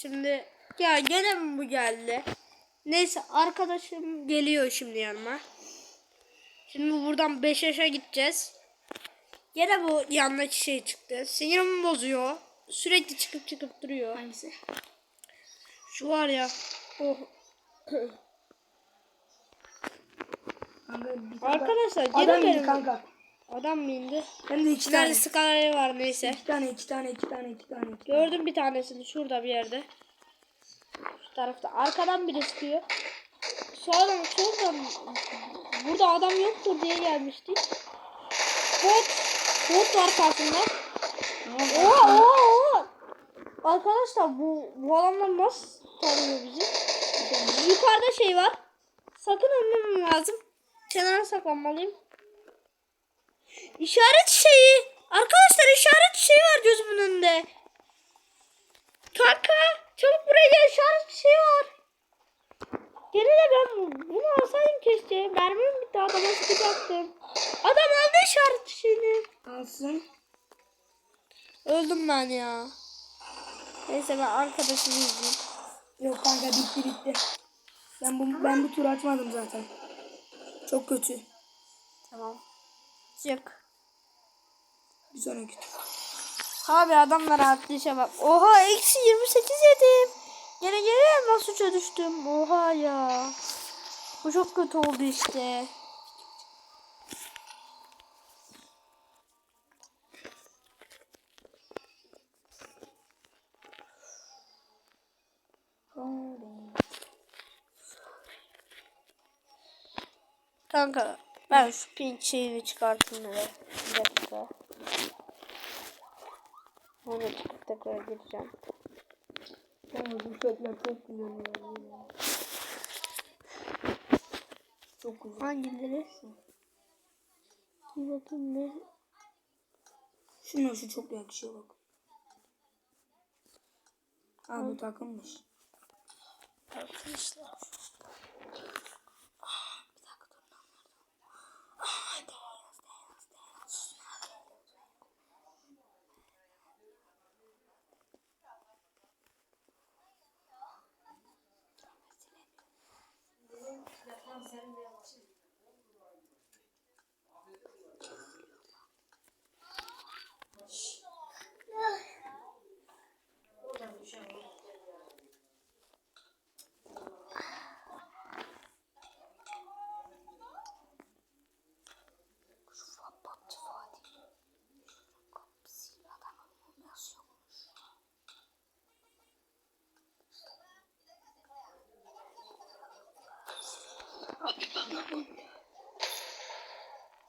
Şimdi ya gene mi bu geldi? Neyse arkadaşım geliyor şimdi yanıma. Şimdi buradan 5 yaşa gideceğiz. Gene bu yandaki şey çıktı. Sinirimi bozuyor. Sürekli çıkıp çıkıp duruyor. Hangisi? Şu var ya. Oh. Kanka Arkadaşlar gene benim. kanka. Adam mı indi? Hem de iki tane. Skalayı var neyse. İki tane, iki tane, iki tane, iki tane. iki tane. Gördüm bir tanesini şurada bir yerde. Şu tarafta. Arkadan biri sıkıyor. Sağdan soldan burada adam yoktur diye gelmiştik. Bot. Bot var karşımda. Oha oha oha. Arkadaşlar bu, bu adamlar nasıl tanıyor bizi? Yukarıda şey var. Sakın ölmemem lazım. Kenara saklanmalıyım. İşaret şeyi. Arkadaşlar işaret şeyi var gözümün önünde. Kanka çabuk buraya gel işaret şey var. Gene de ben bunu alsaydım keşke. Mermim bitti adama sıkacaktım. Adam aldı işaret şeyini. Alsın. Öldüm ben ya. Neyse ben arkadaşımı izleyeyim. Yok kanka bitti bitti. Ben bu ben bu tur atmadım zaten. Çok kötü. Tamam. Çık. Bir sonraki tur. Abi adamlar işe bak. Oha eksi 28 yedim. Gene gene nasıl suça düştüm. Oha ya. Bu çok kötü oldu işte. Kanka ben şu pink şeyini çıkartayım hele. Bir dakika. Onu çıkıp tekrar gireceğim. Kanka bu şekiller çok güzel ya. Çok güzel. Hangileri? Bir bakayım ne? Şuna şu çok yakışıyor bak. Aa bu takılmış. Arkadaşlar.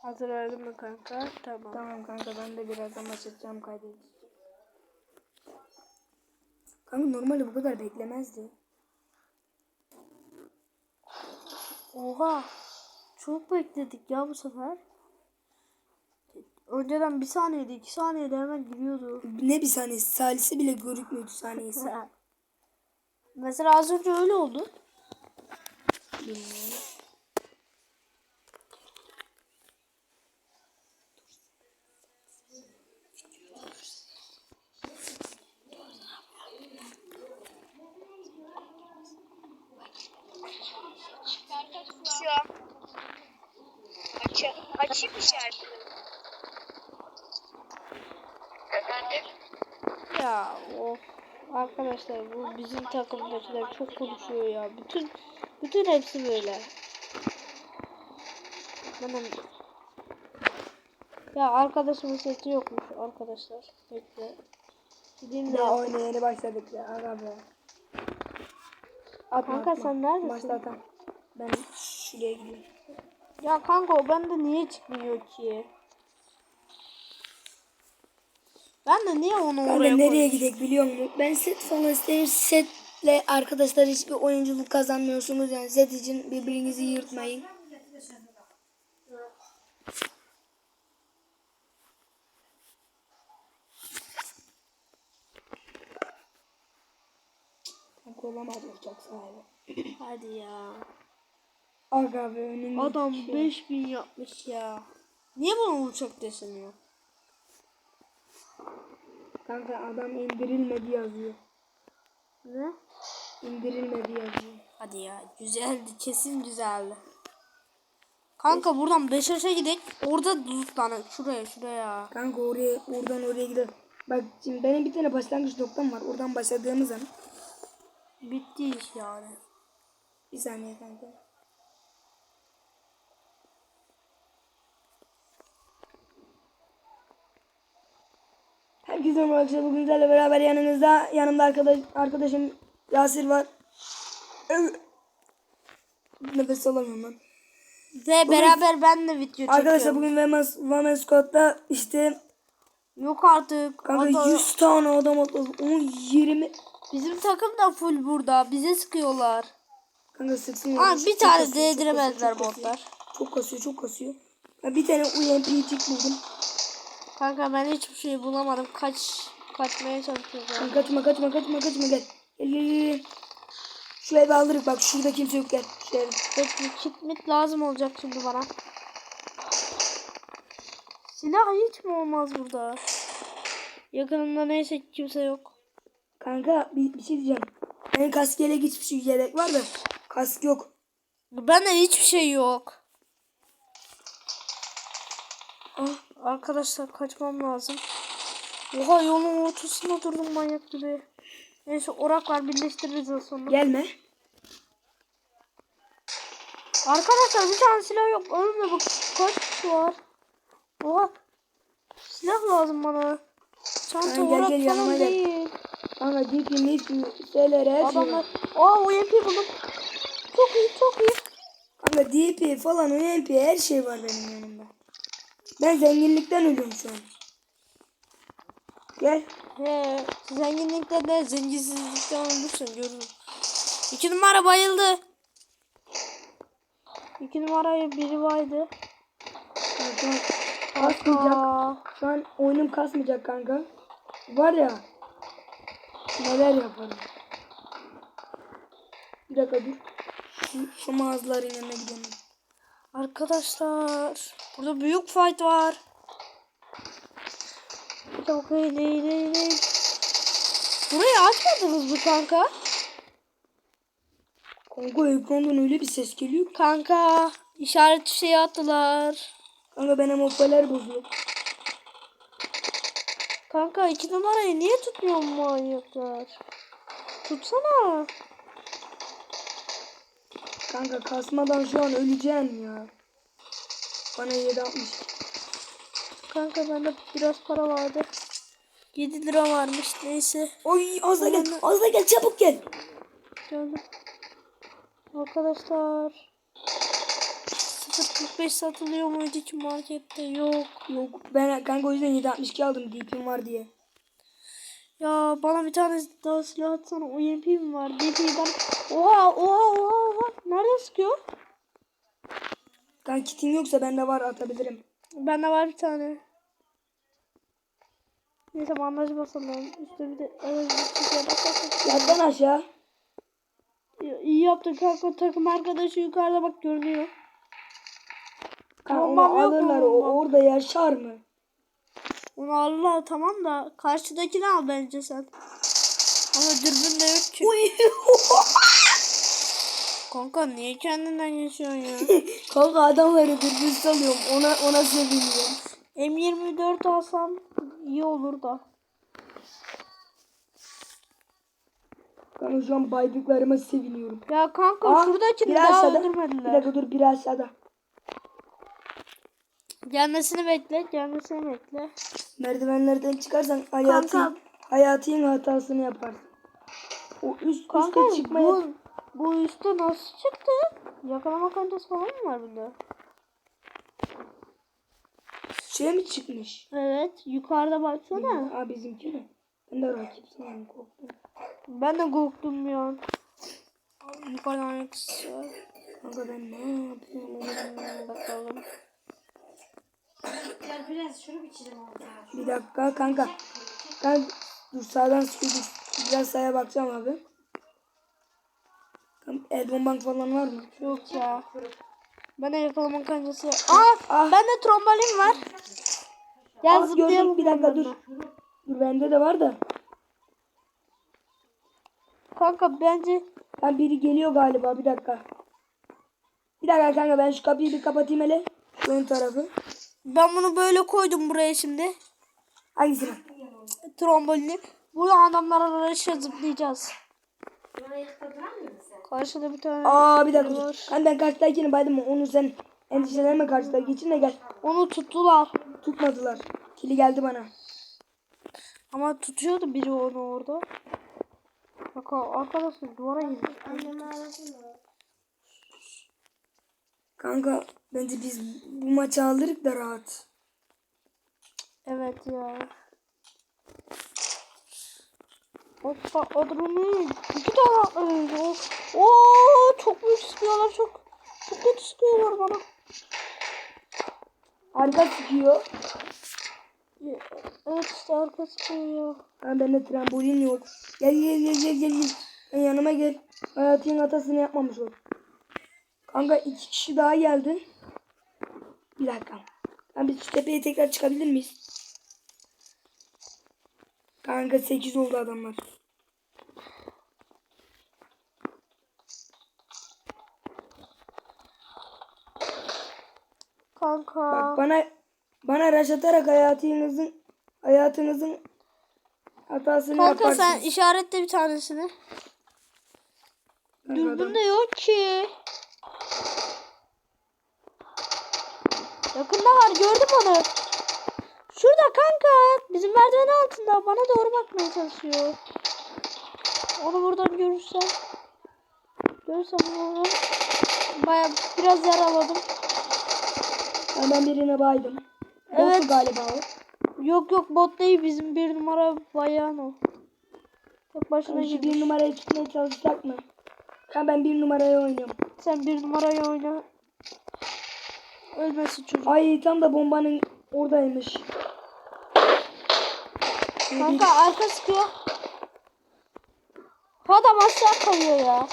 Hazır verdin mi kanka? Tamam. Tamam kanka ben de birazdan başlatacağım kaydedeceğim. Kanka normalde bu kadar beklemezdi. Oha. Çok bekledik ya bu sefer. Önceden bir saniyede iki saniyede hemen giriyordu. Ne bir saniyesi salisi bile görükmüyordu saniyesi. Mesela az önce öyle oldu. Bilmiyorum. An Aç, açayım mı şarkıyı? Efendim? Ya of. Arkadaşlar bu bizim takımdakiler çok konuşuyor ya. Bütün bütün hepsi böyle. Benim ya arkadaşımın sesi yokmuş arkadaşlar. Bekle. Gideyim de. Daha oyuna yeni başladık ya. Aga be. Atma, Kanka atma. sen neredesin? Maçta atam. Ben şuraya gidiyorum. Ya kanka o bende niye çıkmıyor ki? Ben de niye onu oraya nereye koydum? gidek biliyor musun? Ben set falan isterim. Setle arkadaşlar hiçbir oyunculuk kazanmıyorsunuz. Yani set için birbirinizi yırtmayın. Kanka olamadı uçak sahibi. Hadi ya. Aga be önümde. Adam şey. 5000 yapmış ya. Niye bana uçak desemiyor? Kanka adam indirilmedi yazıyor. Ne? İndirilmedi yazıyor. Hadi ya güzeldi kesin güzeldi. Kanka buradan Beşiktaş'a gidelim. Orada lootlanır. Şuraya şuraya. Kanka oraya oradan oraya gidelim. Bak şimdi benim bir tane başlangıç noktam var. Oradan başladığımız an. Bitti iş yani. Bir saniye kanka. Herkese merhaba arkadaşlar. Bugün sizlerle beraber yanınızda yanımda arkadaş arkadaşım Yasir var. Nefes alamıyorum lan. Ve beraber ben de video çekiyorum. Arkadaşlar bugün Women's, Women's Squad'da işte Yok artık. kanka Ata- 100 tane adam atladı. Onun 20 Bizim takım da full burada. Bize sıkıyorlar. kanka sıksın. Aa, bir Çok tane değdiremezler botlar. Çok kasıyor çok kasıyor. Ben bir tane UMP'cik buldum. Kanka ben hiçbir şey bulamadım. Kaç kaçmaya çalışıyorum. Lan kaçma kaçma kaçma kaçma gel. Gel gel gel. Şu evi aldırık bak şurada kimse yok gel. Şu evi. Bekle kit mit lazım olacak şimdi bana. Silah hiç mi olmaz burada? Yakınımda neyse ki kimse yok. Kanka bir, bir şey diyeceğim. Benim kask yelek hiçbir şey yelek var da kask yok. Bende hiçbir şey yok. Ah, arkadaşlar kaçmam lazım. Oha yolun ortasında durdum manyak gibi. Neyse orak var birleştiririz daha sonra. Gelme. Arkadaşlar bir tane silah yok. Önümde bak kaç kişi var. Oha. Silah lazım bana. Çanta gel, orak gel, yanıma falan gel. değil. Kanka DP, NIP, SLR her şey Adamlar. Aa UMP buldum. Çok iyi çok iyi. Kanka DP falan UMP her şey var benim yanımda. Ben zenginlikten ölüyorum şu an. Gel. He, zenginlikten de zenginsizlikten olursun görürüm. İki numara bayıldı. İki numarayı biri vardı. Kasmayacak. Şu an oyunum kasmayacak kanka. Var ya. Neler yaparım. Bir dakika dur. Şu, şu mağazaların yanına gidelim. Arkadaşlar burada büyük fight var. Çok iyi değil değil değil. Burayı açmadınız mı kanka? Kanka ekrandan öyle bir ses geliyor. Kanka işaret şeyi attılar. Kanka benim hoparlör bozuldu. Kanka iki numarayı niye tutmuyor manyaklar? Tutsana. Kanka kasmadan şu an öleceğim ya. Bana 760. Kanka bende biraz para vardı. 7 lira varmış neyse. Oy az da gel. Az da gel çabuk gel. Geldim. Arkadaşlar. 0.45 satılıyor muydu ki markette? Yok. Yok ben kanka o yüzden 762 aldım DP'm var diye. Ya bana bir tane daha silah atsana. UMP mi var? DP'den. Oha oha oha. Nerede sıkıyor? Kanka kitin yoksa bende var atabilirim. Bende var bir tane. Neyse bandaj basalım. Üstte bir de evet, bir şey. Yattan aşağı. Ya, İyi yaptın kanka takım arkadaşı yukarıda bak görünüyor. Bombam onu alırlar o orada yaşar mı? Onu alırlar tamam da karşıdakini al bence sen. Ama dürbün de yok ki. Kanka niye kendinden geçiyorsun ya? kanka adamları dürbün salıyorum ona ona seviniyorum. M24 alsam iyi olur da. Kanka şu an baydıklarıma seviniyorum. Ya kanka Aa, şuradakini biri daha aşağıda. Bir öldürmediler. dakika dur biri aşağıda. Gelmesini bekle, gelmesini bekle. Merdivenlerden çıkarsan hayatın, hayatın hatasını yaparsın. O üst Kanka üste çıkmaya... bu, bu üstte nasıl çıktı? Yakalama kancası falan mı var bunda? Şey mi çıkmış? Evet, yukarıda baksana. Aa bizimki mi? Ben de rakip sanırım korktum. Ben de korktum an. Yukarıdan ayak sesi var. Kanka ben ne? Hmm, Bakalım. Bir dakika kanka. Kanka dur sağdan dur. Biraz sağa bakacağım abi. Kanka, El bomban falan var mı? Yok ya. Ben de yakalama kancası. Aa, Ah. bende trombolin var. Gel zıplayalım. gördüm. Bir dakika dur. Dur bende de var da. kanka bence Lan biri geliyor galiba bir dakika. Bir dakika kanka ben şu kapıyı bir kapatayım hele. Şu ön tarafı. ben bunu böyle koydum buraya şimdi. Hangisini? Trombolini. Burada adamlar arasına zıplayacağız. Karşıda bir tane Aa bir dakika. var. Hani ben karşıdakini baydım onu sen endişelenme karşıdaki için de gel. Onu tuttular. Tutmadılar. Kili geldi bana. Ama tutuyordu biri onu orada. Bak arkadaşlar duvara girdi. Kanka bence biz bu maçı alırız da rahat. Evet ya. Hoppa adamı iki tane öldü. Oo çok büyük sıkıyorlar çok. Çok kötü sıkıyorlar bana. Arka sıkıyor. Evet işte arka sıkıyor. Ha bende trambolin yok. Gel gel gel gel gel. gel. Yanıma gel. Hayatın hatasını yapmamış ol. Kanka iki kişi daha geldi. Bir dakika. Ben biz tepeye tekrar çıkabilir miyiz? Kanka 8 oldu adamlar. Kanka. Bak bana bana raş atarak hayatınızın hayatınızın hatasını Kanka yaparsınız. sen işaretle bir tanesini. Kanka adam- Dürbün de yok ki. Yakında var gördüm onu. Şurada kanka. Bizim merdiven altında bana doğru bakmaya çalışıyor. Onu buradan görürsem. Görürsem onu. Baya biraz yaraladım. Ben birine baydım. Evet. Bottu galiba o. Yok yok bot değil bizim bir numara bayan o. Tek başına girmiş. bir numaraya çıkmaya çalışsak mı? Ha ben bir numaraya oynuyorum. Sen bir numarayı oyna. Ölmesin çocuk. Ay tam da bombanın oradaymış. Kanka arka sıkıyor. Adam aşağı kayıyor ya.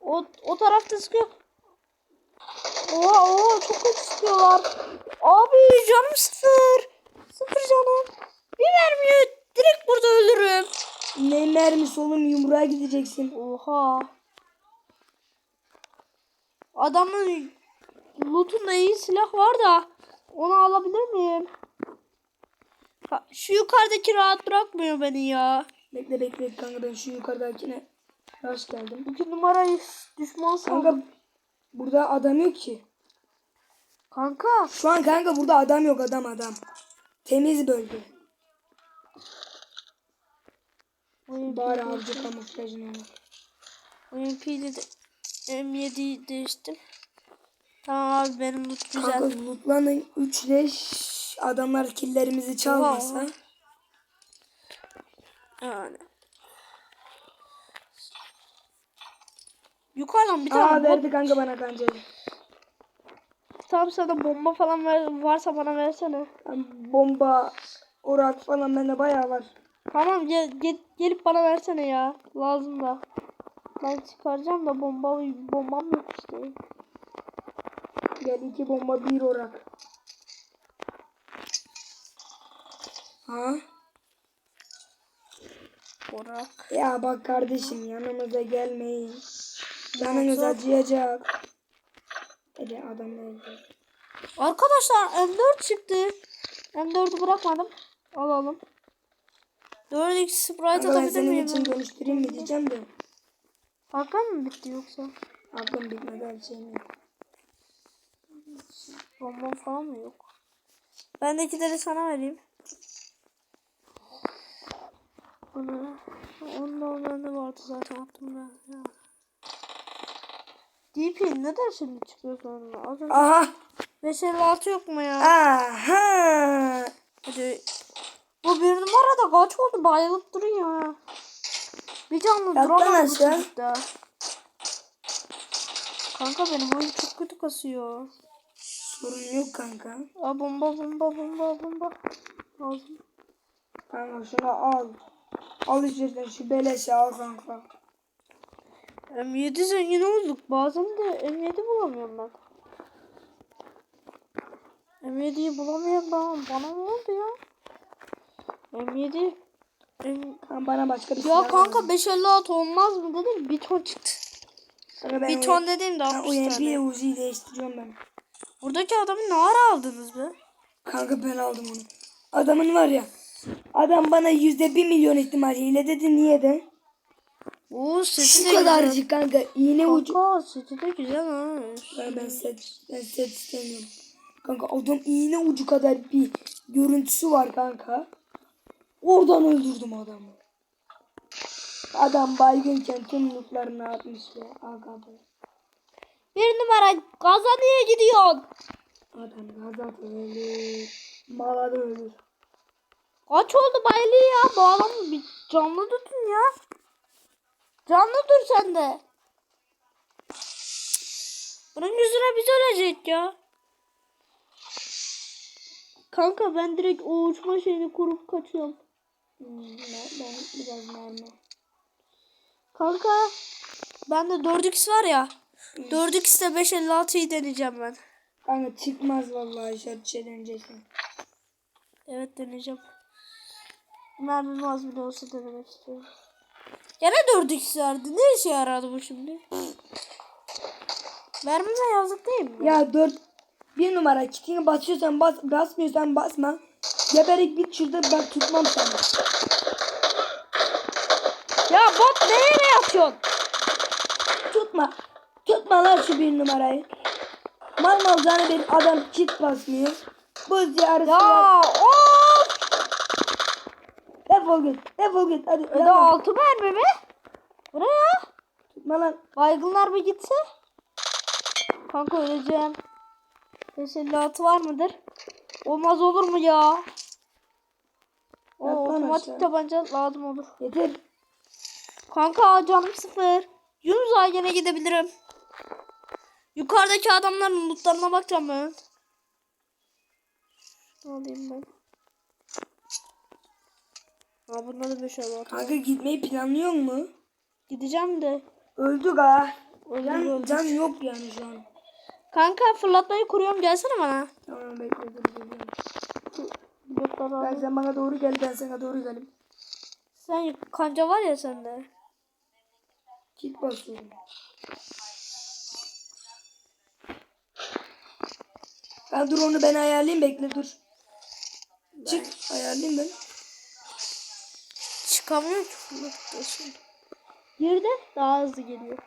O, o tarafta sıkıyor. Oha oha çok kötü sıkıyorlar. Abi canım sıfır. Sıfır canım. Bir mermiyi direkt burada ölürüm. Ne mermisi oğlum yumruğa gideceksin. Oha. Adamın lootunda iyi silah var da onu alabilir miyim? Şu yukarıdaki rahat bırakmıyor beni ya. Bekle bekle kanka ben şu yukarıdakine hoş geldim. İki numarayı düşman sandım. Kanka burada adam yok ki. Kanka. Şu an kanka burada adam yok adam adam. Temiz bölge. Oyun Bari avcı kamuflajını olur. Oyun pili de M7'yi değiştim. Tamam abi benim loot güzel. Kanka lootlanın 3 leş adamlar killerimizi çalmasa. Oha. Yani. Yukarıdan bir Aa tane bot verdi kanka bana kancayı. Tam sana bomba falan ver, varsa bana versene. Ben bomba, orak falan bende bayağı var. Tamam gel, gel, gelip bana versene ya. Lazım da. Ben çıkaracağım da bomba bombam yok işte. Gel iki bomba bir orak. Ha? Orak. Ya bak kardeşim yanımıza gelmeyin. Canınız acıyacak. Hadi adam öldü. Arkadaşlar M4 çıktı. M4'ü bırakmadım. Alalım. 4x Sprite senin miyim? için dönüştüreyim mi diyeceğim de. Hakan mı bitti yoksa? Aklım bitmedi her şeyim yok. Bomba falan mı yok? Bendekileri sana vereyim. Onu, ondan bende vardı zaten attım ben. Ya. DP neden şimdi çıkıyor sonra? Az önce Aha! 556 yok mu ya? Aha! Hadi. Bu bir numara da kaç oldu? Bayılıp duruyor ha. Bir canlı Yat lan duramaz bu çocukta. Kanka benim oyun çok kötü kasıyor. Sorun yok kanka. Aa bomba bomba bomba bomba. Lazım. Kanka şunu al. Al işte şu beleşi al kanka. M7 zengin olduk. Bazen de M7 bulamıyorum ben. M7'yi bulamıyorum ben. Bana ne oldu ya? M7 En- Tamam, bana başka bir Ya kanka lazım. 556 olmaz mı dedim bir ton çıktı. Bir o- ton dediğim de Ben 60 UMP tane. ile Uzi'yi değiştiriyorum ben. Buradaki adamı ne ara aldınız be? Kanka ben aldım onu. Adamın var ya. Adam bana yüzde bir milyon ihtimaliyle dedi niye de? Oo sesi Şu de güzel. kadarcık kanka iğne ucu. Kanka sesi de güzel ha. Ben, ben set, ben set istemiyorum. Kanka adam iğne ucu kadar bir görüntüsü var kanka. Oradan öldürdüm adamı. Adam baygınken tüm lootlarını atmış ya. Aga be. Bir numara gaza niye gidiyorsun? Adam gazat ölür. Mala da ölür. Kaç oldu baylı ya? Bu adamı bir canlı tutun ya. Canlı dur sen de. Bunun yüzüne biz ölecek ya. Kanka ben direkt o uçma şeyini kurup kaçıyorum. Hmm, ben, ben biraz mermi. Kanka bende 4x var ya. 4x ile 556'yı deneyeceğim ben. Kanka çıkmaz vallahi şart şey deneyeceksin. Evet deneyeceğim. Mermim az bile olsa denemek istiyorum. Gene 4x verdi. Ne işe yaradı bu şimdi? Mermime yazık değil mi? Ya dört bir numara kitini basıyorsan bas basmıyorsan basma. Geberik git şurada ben tutmam seni. Ya bot nereye yatıyorsun? Tutma. Tutma lan şu bir numarayı. Mal mal bir adam kit basmıyor. Buz yarısı var. Ya! Defol git. Defol git. Hadi. Öde devam. altı mermi mi? Bu ne ya? Tutma lan. Baygınlar bir gitse. Kanka öleceğim. 556 var mıdır? Olmaz olur mu ya? O otomatik aşağı. tabanca lazım olur. Yeter. Kanka canım sıfır. Yunus Ağa gidebilirim. Yukarıdaki adamların lootlarına bakacağım ben. Ne alayım ben? Ha bunda da 5 var. Kanka gitmeyi planlıyor mu? Gideceğim de. Öldük ha. Öldük, Can, öldük. can yok yani şu an. Kanka fırlatmayı kuruyorum gelsene bana. Tamam bekle dur geliyorum. Ben sen bana doğru gel ben sana doğru gelim. Sen kanca var ya sende. Kit basıyorum. Ben dur onu ben ayarlayayım bekle dur. Çık ayarlayayım ben. Çıkamıyor ki fırlatıyorsun. Bir de daha hızlı geliyor.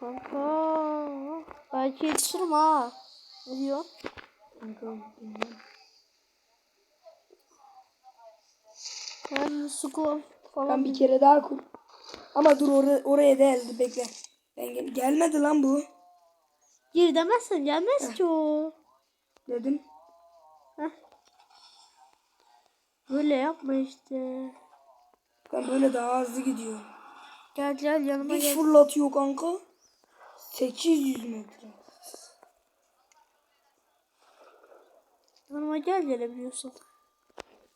Kanka. Belki yetişirim ha. Ne diyor? Ben su falan. Ben bir kere daha kur. Ama dur oraya, oraya değildi bekle. Ben gel gelmedi lan bu. Gir demezsen gelmez ki o. Dedim. Heh. Böyle yapma işte. Ben böyle daha hızlı gidiyor. Gel gel yanıma Bir gel. fırlatıyor kanka. 800 metre. Yanıma gel gelebiliyorsan.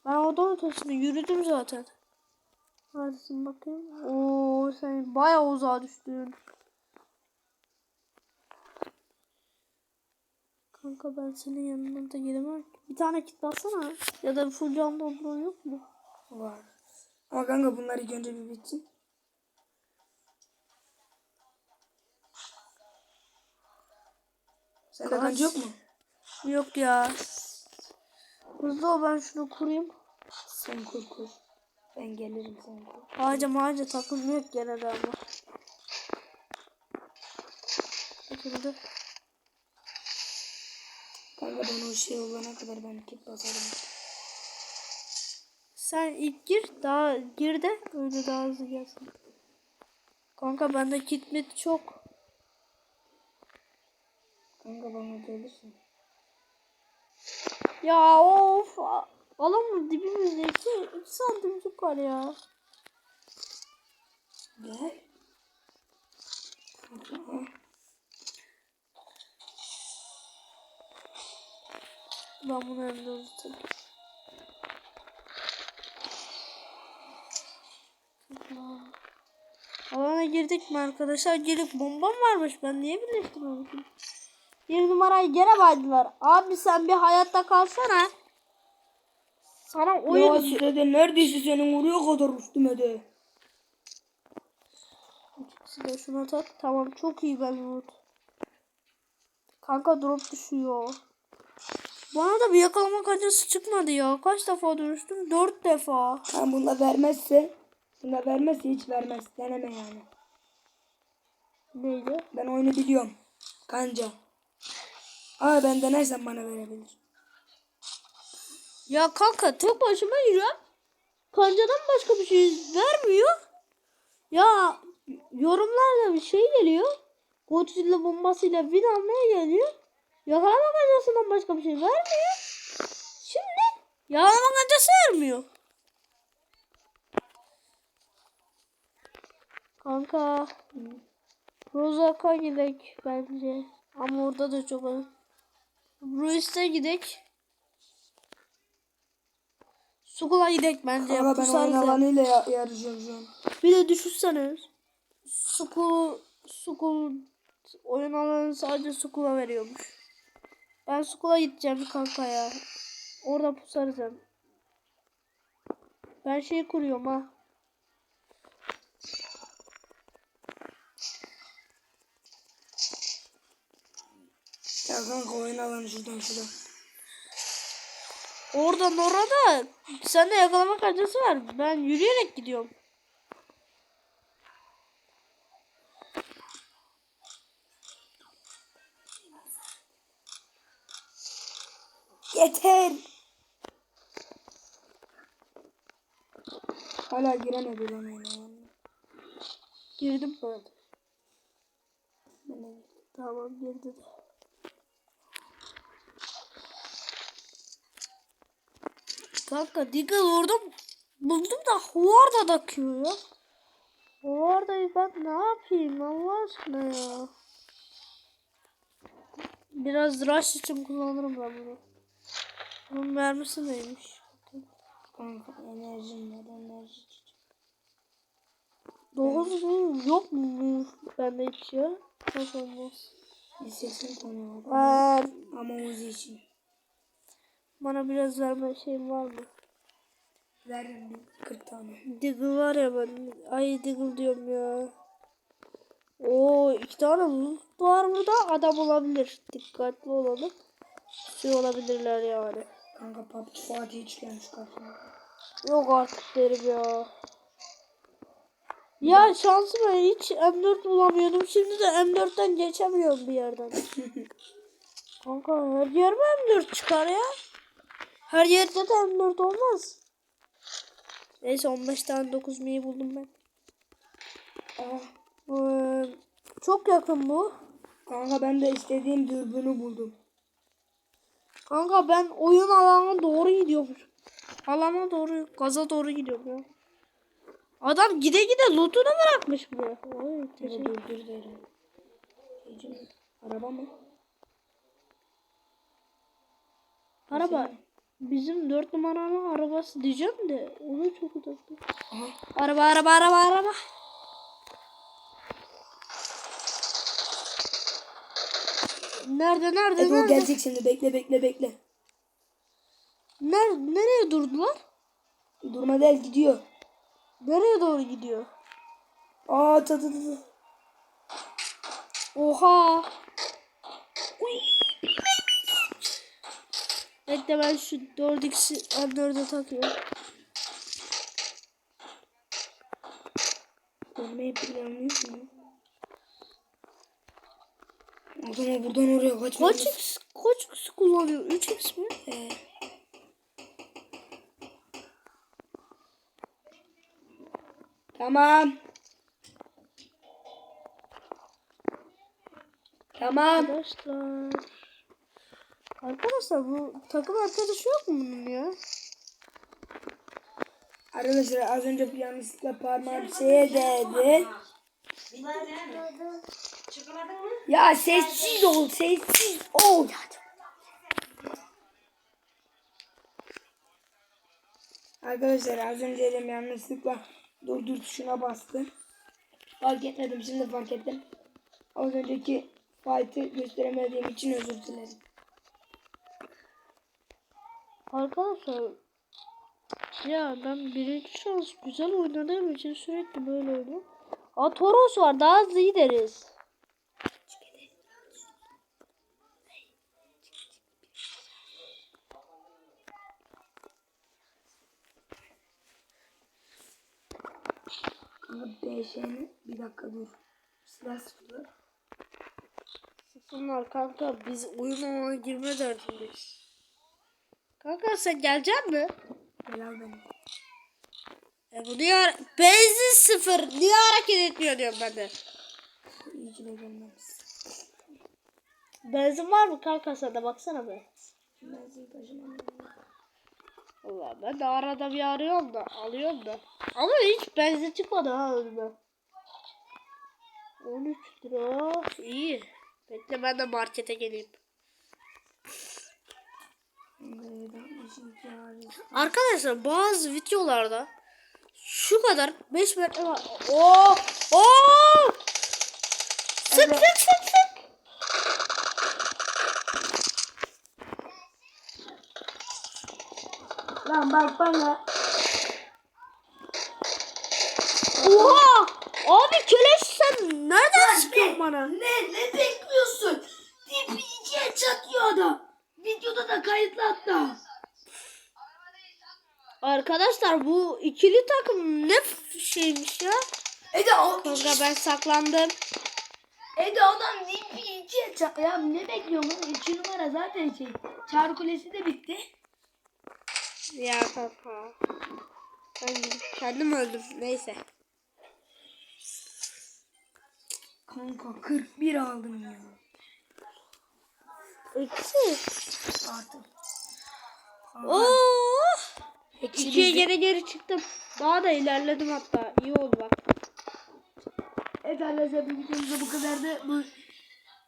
Ben odanın ötesinde yürüdüm zaten. Neredesin bakayım. Oo sen bayağı uzağa düştün. Kanka ben senin yanına da gelemem. Bir tane kit bassana. Ya da full can dolduran yok mu? Var. Ama kanka bunlar ilk önce bir bitsin. Sende Kaç? kancı yok mu? Yok ya. Hızlı ol ben şunu kurayım. Sen kur kur. Ben gelirim sen kur. Ağaca mağaca takılmıyor gene de ama. Takıldı. Kanka ben o şey olana kadar ben kit basarım. Sen ilk gir daha gir de öyle daha hızlı gelsin. Kanka bende kit mit çok. Kanka bana gelirsin. Ya of. a- Alan dibimizde 2 santimcik var ya. Gel. Ben bunu elimde tutayım. Alana girdik mi arkadaşlar? Girdik. Bombam varmış. Ben niye birleştirmemişim? Bir numarayı gene baydılar. Abi sen bir hayatta kalsana. Sana Ya oyun size de neredeyse senin vuruyor kadar üstüme de. Size şuna tak. Tamam çok iyi ben Umut. Kanka drop düşüyor. Bana da bir yakalama kancası çıkmadı ya. Kaç defa dönüştüm? Dört defa. Ha bunda vermezse, bunda vermezse hiç vermez. Deneme yani. Neydi? Ben oyunu biliyorum. Kanca. Ama ben denersem bana verebilir. Ya kanka tek başıma yürüyorum. Kancadan başka bir şey vermiyor. Ya yorumlarda bir şey geliyor. Godzilla bombasıyla win almaya geliyor. Yakalama kancasından başka bir şey vermiyor. Şimdi yakalama kancası vermiyor. Kanka. Rozak'a gidek bence. Ama orada da çok az. Ruiz'e gidek. Sukula gidek bence. Ama ben ya. alanıyla ya- yarışıyorum şu an. Bir de düşünsene. Sukul, sukul oyun alanı sadece sukula veriyormuş. Ben sukula gideceğim kanka ya. Orada pusarız hem. Ben şey kuruyorum ha. Ya kanka oyun alanı şuradan şuradan. Oradan orada sen de yakalama kancası var. Ben yürüyerek gidiyorum. Yeter. Hala giremedi lan oyun alanına. Girdim bu arada. Tamam girdim. Kanka Diggle vurdum. Buldum da Huarda da akıyor ya. Huarda'yı ben ne yapayım Allah aşkına ya. Biraz rush için kullanırım ben bunu. Bunun mermisi neymiş? Kanka enerjim var enerji. Dokuz mu? Yok mu? Bende hiç şey. Nasıl olmaz? 180 tane var. Ama Uzi için. Bana biraz verme şeyin var mı? Veririm bir 40 tane. Diggle var ya ben. Ay Diggle diyorum ya. Oo iki tane loot var burada. Adam olabilir. Dikkatli olalım. Şey olabilirler yani. Kanka PUBG Fatih hiç gelmiş karşıma. Yok artık derim ya. Ya şansıma hiç M4 bulamıyordum. Şimdi de M4'ten geçemiyorum bir yerden. Kanka her yer mi M4 çıkar ya? Her yerde de M4 olmaz. Neyse 15 tane 9 miyi buldum ben. Aa, Ee, çok yakın bu. kanka ben de istediğim dürbünü buldum. Kanka ben oyun alanına doğru gidiyorum. Alana doğru, gaza doğru gidiyorum ya. Adam gide gide lootunu bırakmış buraya. Oy, teşekkür dur dur derim. Gece- Araba mı? Araba. Bizim dört numaralı arabası diyeceğim de onu çok uzattım. Aha. Araba araba araba araba. Nerede nerede Evet o nerede? gelecek şimdi bekle bekle bekle. Ner nereye durdular? Durma değil gidiyor. Nereye doğru gidiyor? Aa tı tı. Oha. Bekle ben şu 4x'i M4'e takıyorum. Ölmeyi planlıyor mu? O zaman buradan oraya kaçma. Kaç x, kaç x kullanıyor? 3x mi? Ee, Tamam. Tamam. Arkadaşlar. Arkadaşlar bu takım arkadaşı yok mu bunun ya? Arkadaşlar az önce bir yanlışlıkla parmağım şeye değdi. Ya sessiz ol, sessiz ol. Arkadaşlar az önce elim yanlışlıkla durdur tuşuna bastım. Fark etmedim şimdi fark ettim. Az önceki fight'ı gösteremediğim için özür dilerim. Arkadaşlar Ya ben birinci şans güzel oynadığım için sürekli böyle oynuyorum. Aa Toros var daha hızlı gideriz. BŞ'nin bir dakika dur. Silah sıfırlar. Bunlar kanka biz oyun alana girme derdindeyiz. Kanka sen gelecek mi? Helal benim. E bu niye benzin sıfır niye hareket etmiyor diyorum ben de. İyicine gelmemiş. Benzin var mı kanka sende baksana be. Benzin taşımam. Valla ben de arada bir arıyorum da alıyorum da. Ama hiç benzin çıkmadı ha önüme. 13 lira iyi. Bekle ben de markete geleyim. Arkadaşlar bazı videolarda şu kadar 5 metre var. Oo! Oo! Sık sık sık sık. Lan bak bana. Oha! Abi keleş sen nereden çıkıyorsun bana? Ne ne bekliyorsun? Dip iyice çatıyor adam. Videoda da kayıtlı hatta. Arkadaşlar bu ikili takım ne şeymiş ya? Ede o Kanka ben saklandım. Ede adam dip iyice çat. Ya ne bekliyorsun? İki numara zaten şey. Çağrı Kulesi de bitti. Ya kanka. Ben kendim öldüm. Neyse. Kanka 41 aldım ya. Eksi. Artık. Oo! Eksi İkiye geri geri çıktım. Daha da ilerledim hatta. İyi oldu bak. Evet arkadaşlar bu videomuzda bu kadardı. Bu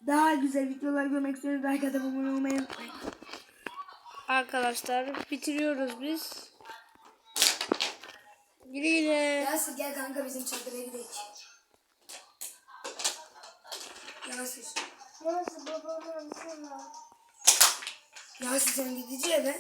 daha güzel videolar görmek istiyorsanız like atıp abone olmayı unutmayın. Arkadaşlar bitiriyoruz biz. Güle güle. Yasir gel kanka bizim çadıra gidelim. Yasir. Nasıl babamın sana? Ya sizden gideceğe ben.